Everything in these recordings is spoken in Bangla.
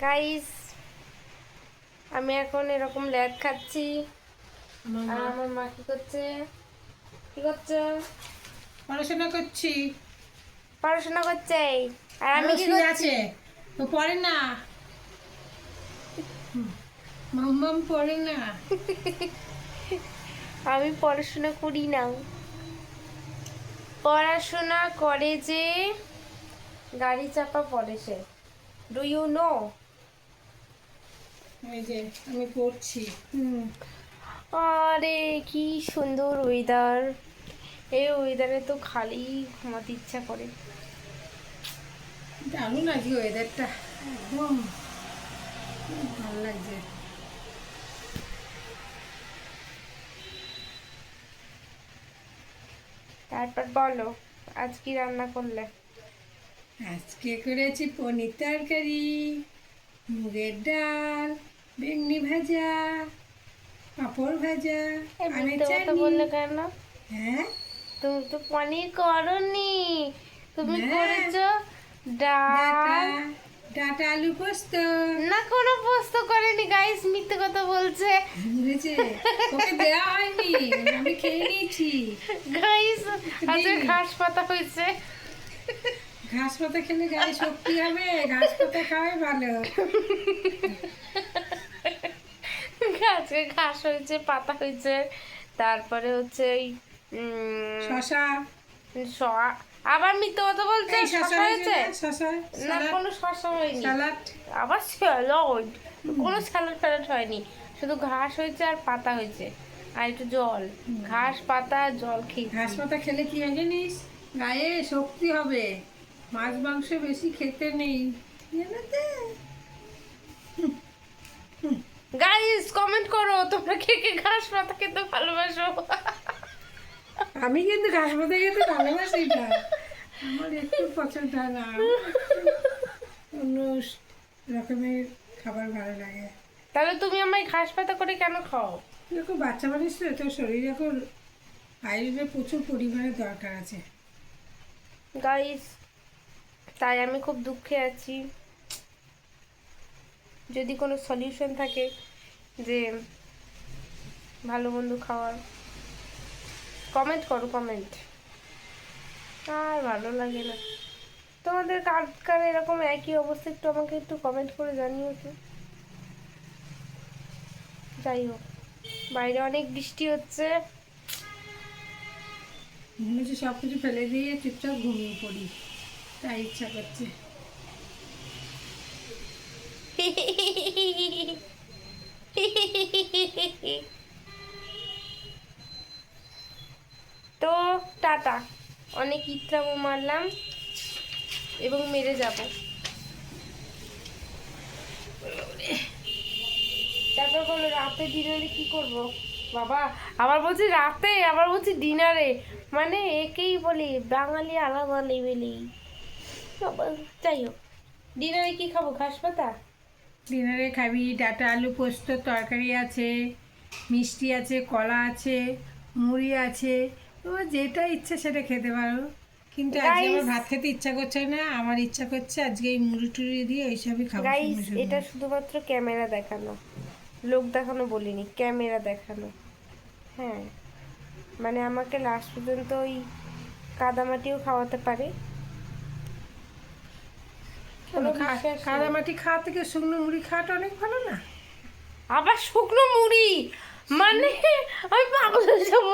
গাইস আমি এখন এরকম ল্যাদ খাচ্ছি। আর আমার মা কি করছে? কি করছ? পড়াশোনা করছি। পড়াশোনা করছে। আর আমি কি করছি? আছে। ও পড়ে না। মাম্মাম পড়ে না। আমি পড়াশোনা করি না। পড়াশোনা করে যে গাড়ি চাপা পড়ে সে। ডু ইউ নো এই যে আমি পড়ছি। আরে কি সুন্দর ওয়েদার এই ওয়েদারে তো খালি ঘুমাতে ইচ্ছা করে। দারুণ আজকে ওয়েদারটা একদম ভালো লাগছে। তারপর বলো আজ কি রান্না করলে? আজকে করেছি পনির তরকারি মুগের ডাল বেগনি ভাজা পাঁপড় ভাজা মিথ্যে চাটনি। বললে কেন? হ্যাঁ? তুমি তো পনির করনি। তুমি করেছ ডাটা ডাল। ডাটা আলু পোস্ত। না কোনো পোস্ত করেনি গাইস মিথ্যে কথা বলছে। বুঝেছে ওকে দেওয়া হয়নি আমি খেয়ে নিয়েছি। গাইস আজকে ঘাস পাতা হয়েছে। ঘাস পাতা খেলে গায়ে শক্তি হবে ঘাস পাতা খাওয়াই ভালো। আজকে ঘাস হয়েছে পাতা হয়েছে তারপরে হচ্ছে ওই শশা। শ- আবার মিথ্যে কথা বলছে? শশা শশা হয়েছে? না? শশা কোনো শশা হয়নি। আবার স্যালাড? কোনো স্যালাড ফ্যালাড হয়নি। শুধু ঘাস হয়েছে আর পাতা হয়েছে। আর একটু জল। ঘাস পাতা জল খেয়ে ঘাস পাতা খেলে কি হয় জানিস গায়ে শক্তি হবে। মাছ মাংস বেশি খেতে নেই। জানাতে? গাইস কমেন্ট করো তোমরা কে কে ঘাস পাতা খেতে ভালোবাসো। আমি কিন্তু ঘাস পাতা খেতে ভালোবাসি না। আমার একটু পছন্দ হয় না অন্য রকমের খাবার ভালো লাগে। তাহলে তুমি আমায় ঘাস পাতা করে কেন খাও? এরকম বাচ্চা মানুষ তো তোর শরীরে এখন আয়রনের প্রচুর পরিমাণে দরকার আছে। গাইস তাই আমি খুব দুঃখে আছি। যদি কোনো সলিউশন থাকে যে ভালো মন্দ খাওয়ার। কমেন্ট করো কমেন্ট আর ভালো লাগে না। তোমাদের কার কার এরকম একই অবস্থা একটু আমাকে একটু কমেন্ট করে জানিও তো। যাই হোক বাইরে অনেক বৃষ্টি হচ্ছে। মনে সব কিছু ফেলে দিয়ে চুপচাপ ঘুমিয়ে পড়ি। তাই ইচ্ছা করছে। তো টাটা। অনেক ইত্রামো মারলাম এবং মেরে যাব। তারপর বলো রাতে ডিনারে কি করব? বাবা, আবার বলছি রাতে, আবার বলছি ডিনারে মানে একেই বলি, বাঙালি আলাদা লেভেলেই যাই হোক। ডিনারে কি খাব? ঘাস পাতা? ডিনারে খাবি ডাটা আলু পোস্ত তরকারি আছে মিষ্টি আছে কলা আছে মুড়ি আছে। তোমার যেটা ইচ্ছা সেটা খেতে পারো। কিন্তু আজকে আমার ভাত খেতে ইচ্ছা করছে না আমার ইচ্ছা করছে আজকে এই মুড়ি টুড়ি দিয়ে এইসবই খাব। এটা শুধুমাত্র ক্যামেরা দেখানো। লোক দেখানো বলিনি ক্যামেরা দেখানো। হ্যাঁ। মানে আমাকে লাস্ট পর্যন্ত ওই কাদামাটিও খাওয়াতে পারে কোনো খা- বিশ্বাস নেই। কাদামাটি খাওয়া থেকে শুকনো মুড়ি খাওয়াটা অনেক ভালো না? আবার শুকনো মুড়ি? মানে আমি পাগল হয়ে যাব।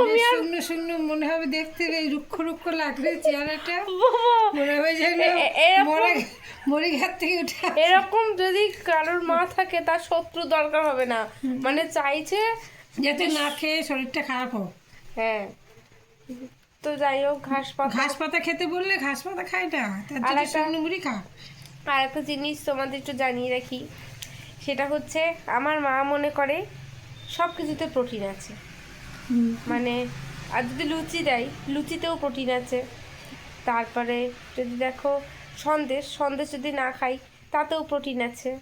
আমি আর শুকনো শুকনো মনে হবে দেখতে এই রুক্ষ রুক্ষ লাগবে চেহারাটা। মনে হবে যেন মরে ঘাট থেকে উঠে এরকম যদি কারোর মা থাকে তার শত্রু দরকার হবে না। মানে চাইছে যাতে না খেয়ে শরীরটা খারাপ হোক। হ্যাঁ। তো যাই হোক ঘাস পাতা ঘাস পাতা খেতে বললে ঘাস পাতা খায় না। আর একটা- মুড়ি খা। আর একটা জিনিস তোমাদের একটু জানিয়ে রাখি। সেটা হচ্ছে আমার মা মনে করে সব কিছুতে প্রোটিন আছে। মানে আর যদি লুচি দেয় লুচিতেও প্রোটিন আছে। তারপরে যদি দেখো সন্দেশ সন্দেশ যদি না খাই তাতেও প্রোটিন আছে।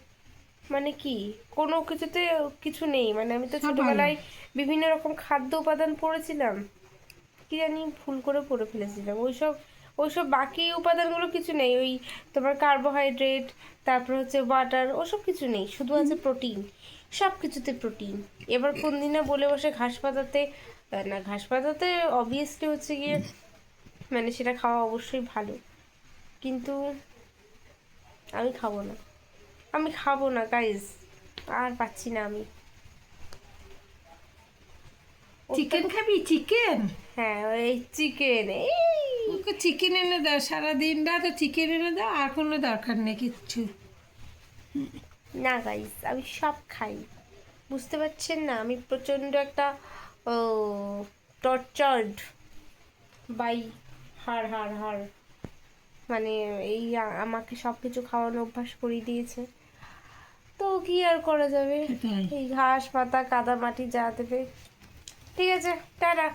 মানে কি? কোনো কিছুতে কিছু নেই। মানে আমি তো। ছোটবেলায় বিভিন্ন রকম খাদ্য উপাদান পড়েছিলাম। কি জানি ভুল করে পড়ে ফেলেছিলাম। ওইসব ওইসব বাকি উপাদানগুলো কিছু নেই। ওই তোমার কার্বোহাইড্রেট তারপর হচ্ছে ওয়াটার ওসব কিছু নেই। শুধু আছে প্রোটিন সব কিছুতে প্রোটিন এবার কোন দিনে বলে বসে ঘাস পাতাতে না ঘাস পাতাতে অবভিয়াসলি হচ্ছে গিয়ে মানে সেটা খাওয়া অবশ্যই ভালো। কিন্তু আমি খাব না। আমি খাব না গাইজ আর পাচ্ছি না আমি। চিকেন খাবি? চিকেন হ্যাঁ ওই চিকেন এই। ওকে চিকেন এনে দাও সারাদিন রাত চিকেন এনে দাও আর কোনো দরকার নেই কিচ্ছু। না গাইস আমি সব খাই। বুঝতে পারছেন না? আমি প্রচণ্ড একটা ও টর্চার্ড বাই হার হার হার মানে এই আমাকে সব কিছু খাওয়ানো অভ্যাস করিয়ে দিয়েছে। তো কি আর করা যাবে? এই ঘাস পাতা কাদা মাটি যা দেবে। ঠিক আছে টাটা।